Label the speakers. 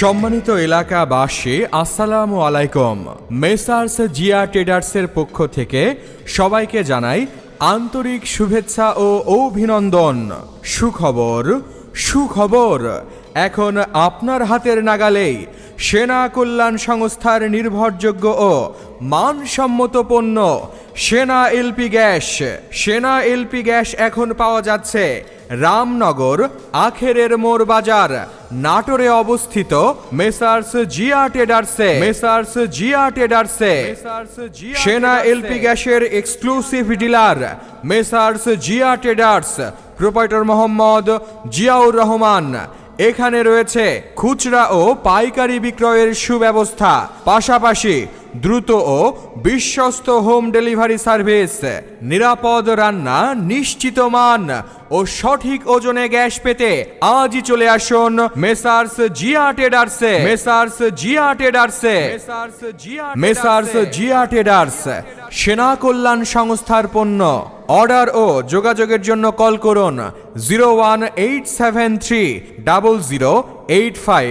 Speaker 1: সম্মানিত এলাকাবাসী, আসসালামু আলাইকুম। মেসার্স জিয়া ট্রেডার্সের পক্ষ থেকে সবাইকে জানাই আন্তরিক শুভেচ্ছা ও অভিনন্দন। সুখবর সুখবর। এখন আপনার হাতের নাগালেই সেনা কল্যাণ সংস্থার নির্ভরযোগ্য ও মানসম্মত পণ্য Sena LP gas. Sena LP gas এখন পাওয়া যাচ্ছে রামনগর আখেরের মোড় বাজার। নাটোরে অবস্থিত মেসার্স জিয়া টেডার্সে মেসার্স জিয়া ট্রেডার্সে সেনা এলপি গ্যাসের exclusive dealer messrs Zia traders proprietor Mohammad Ziaur Rahman. এখানে রয়েছে খুচরা ও পাইকারি বিক্রয়ের সুব্যবস্থা। পাশাপাশি দ্রুত ও বিশ্বস্ত হোম ডেলিভারি সার্ভিস, নিরাপদ রান্না নিশ্চিত মান ও সঠিক ওজনে গ্যাস পেতে আজই চলে আসুন মেসার্স জিয়া ট্রেডার্সে মেসার্স জিয়া ট্রেডার্সে মেসার্স জিয়া ট্রেডার্স সেনা কল্যাণ সংস্থার পণ্য। অর্ডার ও যোগাযোগের জন্য কল করুন zero one eight seven three double zero eight five.